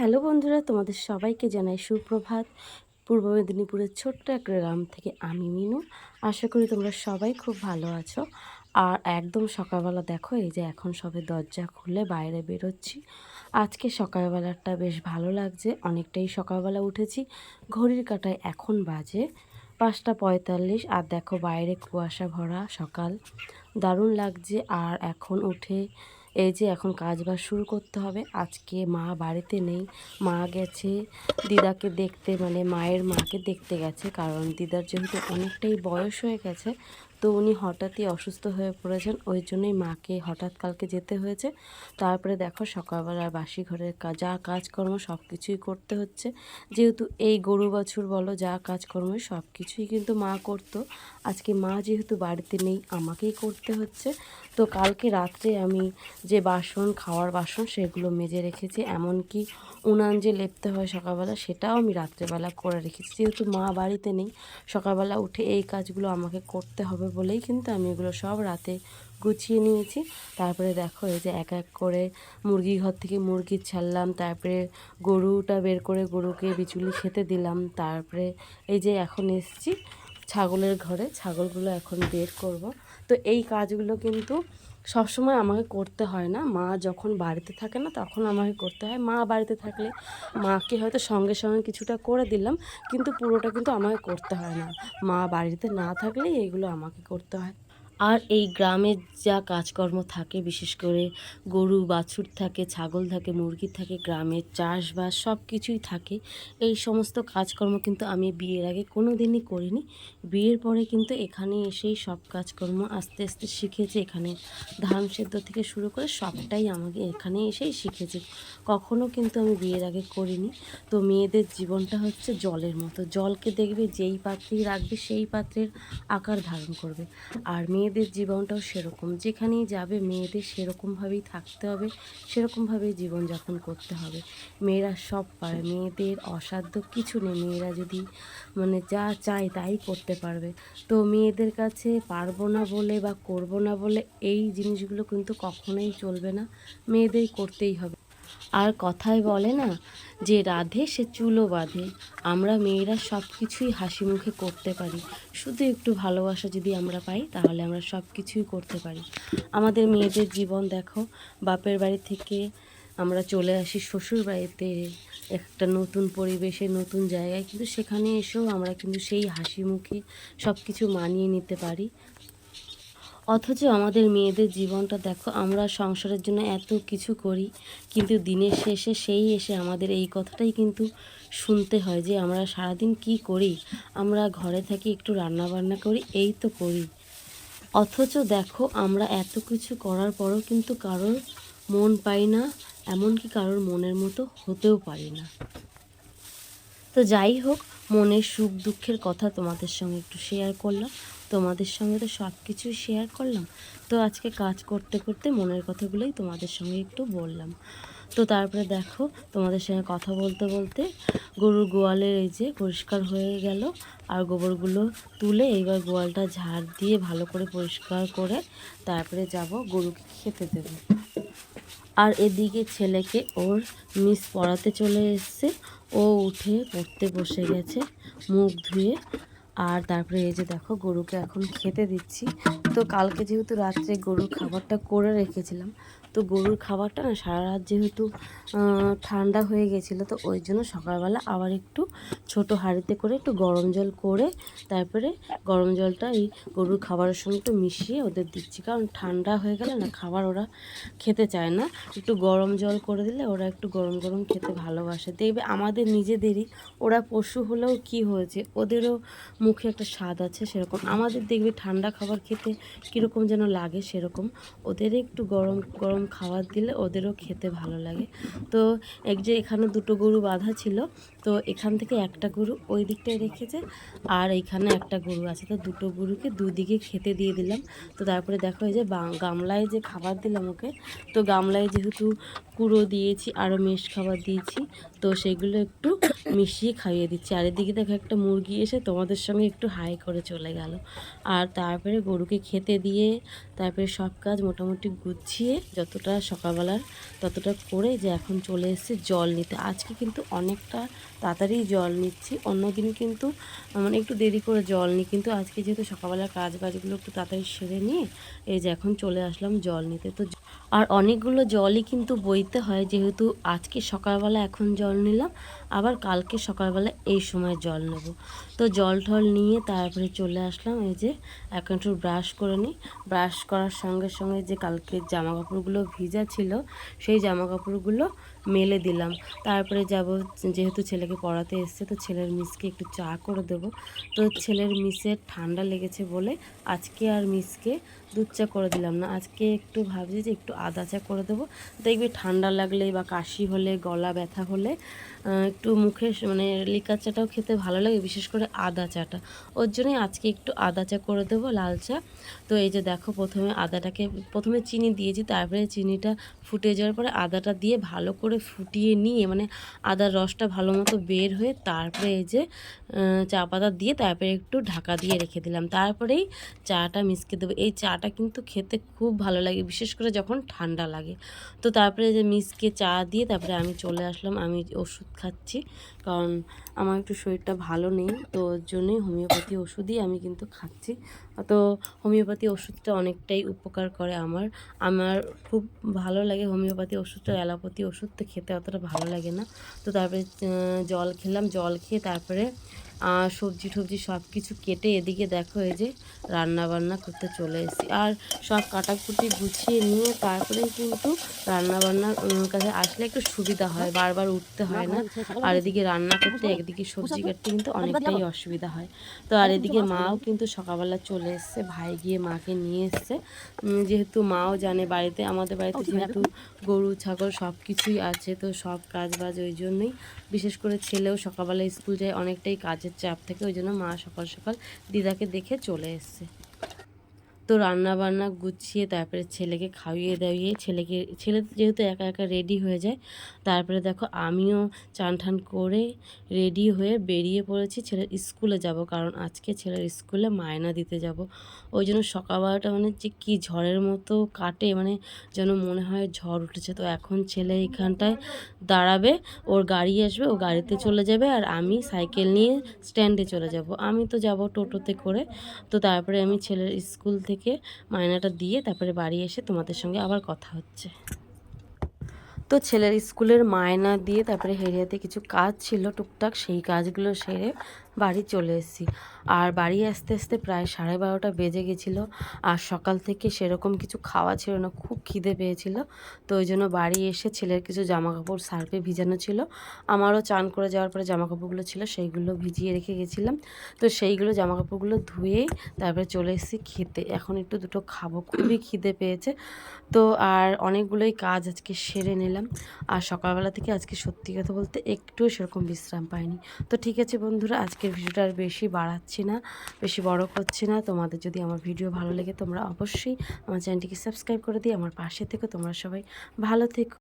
Hello বন্ধুরা, তোমাদের সবাইকে জানাই সুপ্রভাত। পূর্ব মেদিনীপুরের ছোট্ট একটা গ্রাম থেকে আমি মিনু। আশা করি তোমরা সবাই খুব ভালো আছো। আর একদম সকালবেলা দেখো, এই যে এখন সবে দরজা খুলে বাইরে বেরোচ্ছি। আজকে সকালবেলাটা বেশ ভালো লাগছে, অনেকটাই সকালবেলা উঠেছি। ঘড়ির কাটায় এখন বাজে পাঁচটা পঁয়তাল্লিশ, আর দেখো বাইরে কুয়াশা ভরা সকাল। দারুণ লাগছে, আর এখন উঠে এই যে এখন কাজ বাজ শুরু করতে হবে। আজকে মা বাড়িতে নেই। মা গেছে। দিদাকে দেখতে মানে মায়ের মাকে দেখতে গেছে। কারণ দিদার যেহেতু অনেকটাই বয়স হয়ে গেছে, তো উনি হঠাৎই অসুস্থ হয়ে পড়েছেন। ওই জন্যই মাকে হঠাৎ কালকে যেতে হয়েছে। তারপরে দেখো সকালবেলার বাসি ঘরের যা কাজকর্ম সব কিছুই করতে হচ্ছে। যেহেতু এই গরু বছর বলো, যা কাজকর্ম সব কিছুই কিন্তু মা করতো। আজকে মা যেহেতু বাড়িতে নেই, আমাকেই করতে হচ্ছে। তো কালকে রাত্রে আমি যে বাসন, খাওয়ার বাসন সেগুলো মেজে রেখেছি, এমনকি উনান যে লেপতে হয় সকালবেলা সেটাও আমি রাত্রেবেলা করে রেখেছি। যেহেতু মা বাড়িতে নেই, সকালবেলা উঠে এই কাজগুলো আমাকে করতে হবে বলেই কিন্তু আমি এগুলো সব রাতে গুছিয়ে নিয়েছি। তারপরে দেখো এই যে এক এক করে মুরগি ঘর থেকে মুরগি ছাড়লাম, তারপরে গরুটা বের করে গরুকে বিচুলি খেতে দিলাম, তারপরে এই যে এখন এসছি ছাগলের ঘরে, ছাগলগুলো এখন বের করব। তো এই কাজগুলো কিন্তু সবসময় আমাকে করতে হয় না। মা যখন বাড়িতে থাকে না, তখন আমাকে করতে হয়। মা বাড়িতে থাকলে মাকে হয়তো সঙ্গে সঙ্গে কিছুটা করে দিলাম, কিন্তু পুরোটা কিন্তু আমাকে করতে হয় না। মা বাড়িতে না থাকলেই এগুলো আমাকে করতে হয়। আর এই গ্রামের যা কাজকর্ম থাকে, বিশেষ করে গরু, বাছুর থাকে, ছাগল থাকে, মুরগি থাকে গ্রামের চাষবাস সব কিছুই থাকে। এই সমস্ত কাজকর্ম কিন্তু আমি বিয়ের আগে কোনো দিনই করিনি। বিয়ের পরে কিন্তু এখানে এসেই সব কাজকর্ম আস্তে আস্তে শিখেছি। এখানে ধান সেদ্ধ থেকে শুরু করে সবটাই আমাকে এখানে এসেই শিখেছি। কখনো কিন্তু আমি বিয়ের আগে করিনি। তো মেয়েদের জীবনটা হচ্ছে জলের মতো। জলকে দেখবে যেই পাত্রেই রাখবে, সেই পাত্রের আকার ধারণ করবে। আর মেয়েদের জীবনটাও সেরকম। যেখানেই যাবে মেয়েদের সেরকমভাবেই থাকতে হবে, সেরকমভাবেই জীবনযাপন করতে হবে। মেয়েরা সব পারে, মেয়েদের অসাধ্য কিছু নেই। মেয়েরা যদি মানে যা চায় তাই করতে পারবে। তো মেয়েদের কাছে পারব না বলে বা করব না বলে এই জিনিসগুলো কিন্তু কখনোই চলবে না। মেয়েদের করতেই হবে। আর কথায় বলে না যে রাধে সে চুলো বাঁধে। আমরা মেয়েরা সব কিছুই হাসি মুখে করতে পারি। শুধু একটু ভালোবাসা যদি আমরা পাই, তাহলে আমরা সব কিছুই করতে পারি। আমাদের মেয়েদের জীবন দেখো, বাপের বাড়ি থেকে আমরা চলে আসি শ্বশুর বাড়িতে একটা নতুন পরিবেশে, নতুন জায়গায়। কিন্তু সেখানে এসেও আমরা কিন্তু সেই হাসি মুখে সব কিছু মানিয়ে নিতে পারি। অথচ আমাদের মেয়েদের জীবনটা দেখো, আমরা সংসারের জন্য এত কিছু করি, কিন্তু দিনের শেষে সেই এসে আমাদের এই কথাটাই কিন্তু শুনতে হয় যে আমরা সারাদিন কি করি, আমরা ঘরে থাকি একটু রান্না বান্না করি, এই তো করি। অথচ দেখো, আমরা এত কিছু করার পরও কিন্তু কারোর মন পাই না, এমনকি কারোর মনের মতো হতেও পারি না। তো যাই হোক, মনের সুখ দুঃখের কথা তোমাদের সঙ্গে একটু শেয়ার করলাম। তোমাদের সঙ্গে তো সব কিছুই শেয়ার করলাম। তো আজকে কাজ করতে করতে মনের কথাগুলোই তোমাদের সঙ্গে একটু বললাম। তো তারপরে দেখো, তোমাদের সঙ্গে কথা বলতে বলতে গরুর গোয়ালের এই যে পরিষ্কার হয়ে গেল আর গোবরগুলো তুলে এইবার গোয়ালটা ঝাড় দিয়ে ভালো করে পরিষ্কার করে তারপরে যাব গরুকে খেতে দেবো। আর এদিকে ছেলেকে ওর মিস পড়াতে চলে এসছে। ও উঠে পড়তে বসে গেছে, মুখ ধুয়ে আর তারপরে এই যে দেখো গরুকে এখন খেতে দিচ্ছি। তো কালকে যেহেতু রাত্রে গরুর খাবারটা করে রেখেছিলাম, তো গরুর খাবারটা না সারা রাত যেহেতু ঠান্ডা হয়ে গেছিল, তো ওই জন্য সকালবেলা আবার একটু ছোট হাঁড়িতে করে একটু গরম জল করে, তারপরে গরম জলটা এই গরুর খাবারের সঙ্গে একটু মিশিয়ে ওদের দিচ্ছি। কারণ ঠান্ডা হয়ে গেলে না খাবার ওরা খেতে চায় না। একটু গরম জল করে দিলে ওরা একটু গরম গরম খেতে ভালোবাসে। দেখবে আমাদের নিজেদেরই, ওরা পশু হলেও কি হয়েছে, ওদেরও মুখে একটা স্বাদ আছে সেরকম। আমাদের দেখবে ঠান্ডা খাবার খেতে কীরকম যেন লাগে সেরকম। ওদের একটু গরম গরম খাবার দিলে ওদেরও খেতে ভালো লাগে। তো এক যে এখানে দুটো গরু বাঁধা ছিল, তো এখান থেকে একটা গরু ওই দিকটায় রেখেছে আর এইখানে একটা গরু আছে। তো দুটো গরুকে দুদিকে খেতে দিয়ে দিলাম। তো তারপরে দেখো এই যে গামলায় যে খাবার দিলাম ওকে, তো গামলায় যেহেতু কুড়ো দিয়েছি, আরও মেষ খাবার দিয়েছি তো সেগুলো একটু মিশিয়ে খাইয়ে দিচ্ছি। আর এদিকে দেখো একটা মুরগি এসে তোমাদের সঙ্গে একটু হাই করে চলে গেল। আর তারপরে গরুকে খেতে দিয়ে তারপরে সব কাজ মোটামুটি গুছিয়ে যতটা সকালবেলার ততটা করে যে এখন চলে এসেছে জল নিতে। আজকে কিন্তু অনেকটা তাড়াতাড়ি জল নিচ্ছি অন্যদিন কিন্তু মানে একটু দেরি করে জল নিই। কিন্তু আজকে যেহেতু সকালবেলার কাজ বাজগুলো একটু তাড়াতাড়ি সেরে নিয়ে এই যে এখন চলে আসলাম জল নিতে। তো আর অনেকগুলো জলই কিন্তু বইতে হয় যেহেতু আজকে সকালবেলা এখন জল নিলাম। আবার কালকে সকালবেলা এই সময় জল নেব। তো জল টল নিয়ে তারপরে চলে আসলাম এই যে এখন একটু ব্রাশ করে নিই। ব্রাশ করার সঙ্গে সঙ্গে যে কালকে জামা কাপড়গুলো ভিজা ছিল, সেই জামা কাপড়গুলো মেলে দিলাম। তারপরে যাব যেহেতু ছেলেকে পড়াতে এসছে, তো ছেলের মিসকে একটু চা করে দেবো। তো ছেলের মিসের ঠান্ডা লেগেছে বলে আজকে আর মিসকে দুধ চা করে দিলাম না। আজকে একটু ভাবছি যে একটু আদা চা করে দেবো। দেখবি ঠান্ডা লাগলে বা কাশি হলে, গলা ব্যথা হলে একটু মুখে মানে লিকার চাটাও খেতে ভালো লাগে, বিশেষ করে আদা চাটা। ওর জন্যই আজকে একটু আদা চা করে দেবো, লাল চা। তো এই যে দেখো, প্রথমে আদাটাকে, প্রথমে চিনি দিয়েছি, তারপরে চিনিটা ফুটে যাওয়ার পরে আদাটা দিয়ে ভালো করে ফুটিয়ে নিয়ে মানে আদার রসটা ভালো মতো বের হয়ে তারপরে এই যে চা পাতা দিয়ে তারপরে একটু ঢাকা দিয়ে রেখে দিলাম। তারপরেই চাটা মিশকে দেবো। এই চাটা কিন্তু খেতে খুব ভালো লাগে, বিশেষ করে যখন ঠান্ডা লাগে। তো তারপরে যে মিসকে চা দিয়ে তারপরে আমি চলে আসলাম, আমি ওষুধ খাচ্ছি। কারণ আমার একটু শরীরটা ভালো নেই, তো ওর জন্যই হোমিওপ্যাথি ওষুধই আমি কিন্তু খাচ্ছি। তো হোমিওপ্যাথি ওষুধটা অনেকটাই উপকার করে আমার। আমার খুব ভালো লাগে হোমিওপ্যাথি ওষুধটা, অ্যালোপ্যাথি ওষুধ তো খেতে অতটা ভালো লাগে না। তো তারপরে জল খেলাম, জল খেয়ে তারপরে সবজি টবজি সব কিছু কেটে এদিকে দেখো এই যে রান্না বান্না করতে চলে এসেছি। আর সব কাটাকুটি গুছিয়ে নিয়ে তারপরে কিন্তু রান্না বান্নার কাছে আসলে একটু সুবিধা হয়, বারবার উঠতে হয় না। আর এদিকে রান্না করতে একদিকে সবজি কাটতে কিন্তু অনেকটাই অসুবিধা হয়। তো আর এদিকে মাও কিন্তু সকালবেলা চলে এসছে, ভাই গিয়ে মাকে নিয়ে এসছে। যেহেতু মাও জানে বাড়িতে, আমাদের বাড়িতে যেহেতু গরু, ছাগল সব কিছুই আছে, তো সব কাজ বাজ ওই জন্যই। বিশেষ করে ছেলেও সকালবেলা স্কুল যায়, অনেকটাই চাপ থেকে ওই জন্য মা সকাল সকাল দিদাকে দেখে চলে এসছে। তো রান্না বান্না গুছিয়ে তারপরে ছেলেকে খাইয়ে দাইয়ে ছেলেকে, ছেলে যেহেতু একা একা রেডি হয়ে যায়, তারপরে দেখো আমিও চান ঠান করে রেডি হয়ে বেরিয়ে পড়েছি ছেলের স্কুলে যাব, কারণ আজকে ছেলের স্কুলে মায়না দিতে যাব। ওই জন্য সকালবেলাটা মানে যে কী ঝড়ের মতো কাটে মানে যেন মনে হয় ঝড় উঠেছে। তো এখন ছেলে এখানটায় দাঁড়াবে, ওর গাড়ি আসবে, ও গাড়িতে চলে যাবে আর আমি সাইকেল নিয়ে স্ট্যান্ডে চলে যাব। আমি তো যাব টোটোতে করে। তো তারপরে আমি ছেলের স্কুল থেকে থেকে মায়নাটা দিয়ে তারপরে বাড়ি এসে তোমাদের সঙ্গে আবার কথা হচ্ছে। তো ছেলের স্কুলের মায়না দিয়ে তারপরে হেরিয়াতে কিছু কাজ ছিল টুকটাক, সেই কাজগুলো সেরে বাড়ি চলে এসেছি। আর বাড়ি আসতে আসতে প্রায় সাড়ে বারোটা বেজে গেছিল। আর সকাল থেকে সেরকম কিছু খাওয়া ছিল না, খুব খিদে পেয়েছিল। তো ওই জন্য বাড়ি এসে ছেলের কিছু জামা কাপড় সার্ফে ভিজানো ছিল। আমারও চান করে যাওয়ার পরে জামা কাপড়গুলো ছিল, সেইগুলো ভিজিয়ে রেখে গেছিলাম। তো সেইগুলো জামা কাপড়গুলো ধুয়েই তারপরে চলে এসেছি খেতে। এখন একটু দুটো খাব, খুবই খিদে পেয়েছে। তো আর অনেকগুলোই কাজ আজকে সেরে নিলাম। আর সকালবেলা থেকে আজকে সত্যি কথা বলতে একটুও সেরকম বিশ্রাম পাইনি। তো ঠিক আছে বন্ধুরা, আজকের ভিডিওটা আর বেশি বাড়াচ্ছি না, বেশি বড় করছি না। তোমাদের যদি আমার ভিডিও ভালো লাগে তোমরা অবশ্যই আমার চ্যানেলটিকে সাবস্ক্রাইব করে দিই আমার পাশে থেকে, তোমরা সবাই ভালো থেকো।